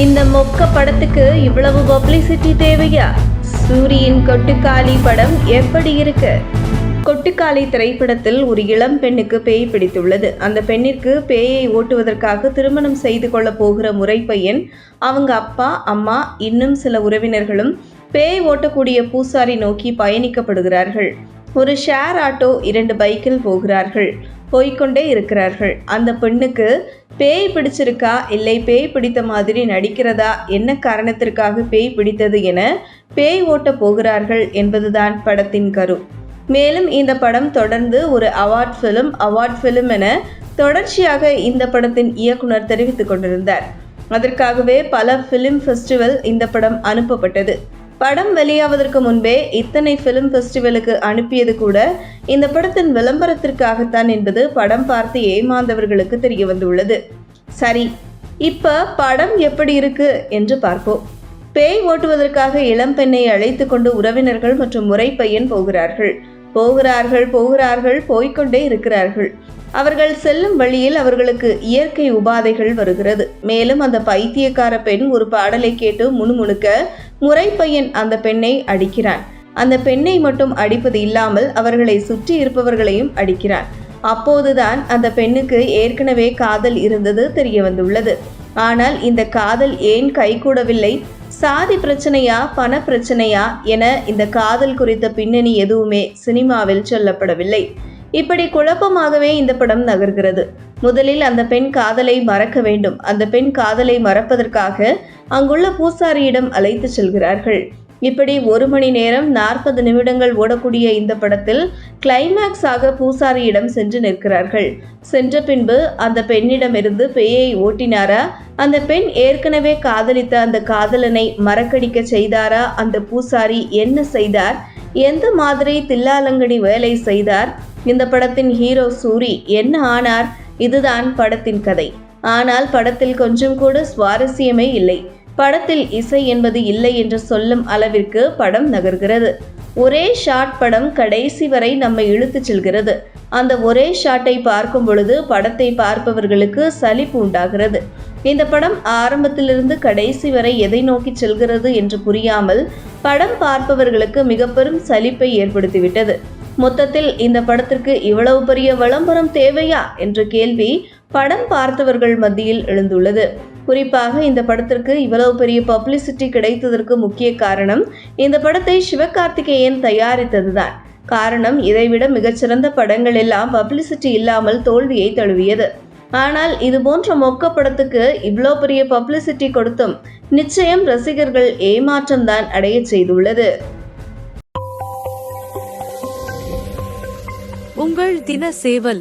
இந்த மொக்க படத்துக்கு இவ்வளவு பப்ளிசிட்டி தேவையா? சூரியின் கொட்டுக்காளி படம் எப்படி இருக்கு? கொட்டுக்காளி திரைப்படத்தில் ஒரு இளம் பெண்ணுக்கு பேய் பிடித்துள்ளது. அந்த பெண்ணிற்கு பேயை ஓட்டுவதற்காக திருமணம் செய்து கொள்ள போகிற முறைப்பையன் அவங்க அப்பா அம்மா இன்னும் சில உறவினர்களும் பேய் ஓட்டக்கூடிய பூசாரி நோக்கி பயணிக்கப்படுகிறார்கள். ஒரு ஷேர் ஆட்டோ இரண்டு பைக்கில் போகிறார்கள். போய்க்கொண்டே இருக்கிறார்கள். அந்த பெண்ணுக்கு பேய் பிடிச்சிருக்கா? இல்லை பேய் பிடித்த மாதிரி நடிக்கிறதா? என்ன காரணத்திற்காக பேய் பிடித்தது என பேய் ஓட்ட போகிறார்கள் என்பதுதான் படத்தின் கரு. மேலும் இந்த படம் தொடர்ந்து ஒரு அவார்ட் ஃபிலிம் அவார்ட் ஃபிலிம் என தொடர்ச்சியாக இந்த படத்தின் இயக்குனர் தெரிவித்துக் கொண்டிருந்தார். அதற்காகவே பல ஃபிலிம் ஃபெஸ்டிவல் இந்த படம் அனுப்பப்பட்டது. படம் வெளியாவதற்கு முன்பே இத்தனை ஃபிலிம் ஃபெஸ்டிவலுக்கு அனுப்பியது கூட இந்த படத்தின் விளம்பரத்திற்காகத்தான் என்பது படம் பார்த்து ஏமாந்தவர்களுக்கு தெரிய வந்துள்ளது. சரி இப்ப படம் எப்படி இருக்கு என்று பார்ப்போம். பேய் ஓட்டுவதற்காக இளம்பெண்ணை அழைத்து கொண்டு உறவினர்கள் மற்றும் முறைப்பையன் போகிறார்கள். போகிறார்கள் போகிறார்கள் போய்க்கொண்டே இருக்கிறார்கள். அவர்கள் செல்லும் வழியில் அவர்களுக்கு இயற்கை உபாதைகள் வருகிறது. மேலும் அந்த பைத்தியக்கார பெண் ஒரு பாடலை கேட்டு முணுமுணுக்க முறைப்பையன் அந்த பெண்ணை அடிக்கிறான் அந்த பெண்ணை மட்டும் அடிப்பது இல்லாமல் அவர்களை சுற்றி இருப்பவர்களையும் அடிக்கிறான் அப்போதுதான் அந்த பெண்ணுக்கு ஏற்கனவே காதல் இருந்தது தெரிய வந்துள்ளது. ஆனால் இந்த காதல் ஏன் கைகூடவில்லை சாதி பிரச்சனையா பண பிரச்சனையா என இந்த காதல் குறித்த பின்னணி எதுவுமே சினிமாவில் சொல்லப்படவில்லை. இப்படி குழப்பமாகவே இந்த படம் நகர்கிறது. முதலில் அந்த பெண் காதலை மறக்க வேண்டும். அந்த பெண் காதலை மறப்பதற்காக அங்குள்ள பூசாரியிடம் அழைத்து செல்கிறார்கள். இப்படி ஒரு மணி நேரம் நாற்பது நிமிடங்கள் ஓடக்கூடிய இந்த படத்தில் கிளைமேக்ஸ் ஆக பூசாரியிடம் சென்று நிற்கிறார்கள். சென்ற பின்பு அந்த பெண்ணிடமிருந்து பேயை ஓட்டினாரா? அந்த பெண் ஏற்கனவே காதலித்த அந்த காதலனை மறக்கடிக்க செய்தாரா? அந்த பூசாரி என்ன செய்தார்? எந்த மாதிரி தில்லாலங்கடி வேலை செய்தார்? இந்த படத்தின் ஹீரோ சூரி என்ன ஆனார்? இதுதான் படத்தின் கதை. ஆனால் படத்தில் கொஞ்சம் கூட சுவாரஸ்யமே இல்லை. படத்தில் இசை என்பது இல்லை என்று சொல்லும் அளவிற்கு படம் நகர்கிறது. ஒரே ஷாட் படம் கடைசி வரை நம்மை இழுத்துச் செல்கிறது. அந்த ஒரே ஷாட்டை பார்க்கும் பொழுது படத்தை பார்ப்பவர்களுக்கு சலிப்பு உண்டாகிறது. இந்த படம் ஆரம்பத்திலிருந்து கடைசி வரை எதை நோக்கி செல்கிறது என்று புரியாமல் படம் பார்ப்பவர்களுக்கு மிக பெரும் சலிப்பை ஏற்படுத்திவிட்டது. மொத்தத்தில் இந்த படத்திற்கு இவ்வளவு பெரிய விளம்பரம் தேவையா என்ற கேள்வி படம் பார்த்தவர்கள் மத்தியில் எழுந்துள்ளது. குறிப்பாக இந்த படத்திற்கு இவ்வளவு பெரிய பப்ளிசிட்டி கிடைத்ததற்கு முக்கிய காரணம் இந்த படத்தை சிவகார்த்திகேயன் தயாரித்ததுதான். காரணம் இதைவிட மிகச்சிறந்த படங்கள் எல்லாம் பப்ளிசிட்டி இல்லாமல் தோல்வியை தழுவியது. ஆனால் இது போன்ற மொக்க படத்துக்கு இவ்வளோ பெரிய பப்ளிசிட்டி கொடுத்தும் நிச்சயம் ரசிகர்கள் ஏமாற்றம்தான் அடைய செய்துள்ளது. உங்கள் தின சேவல்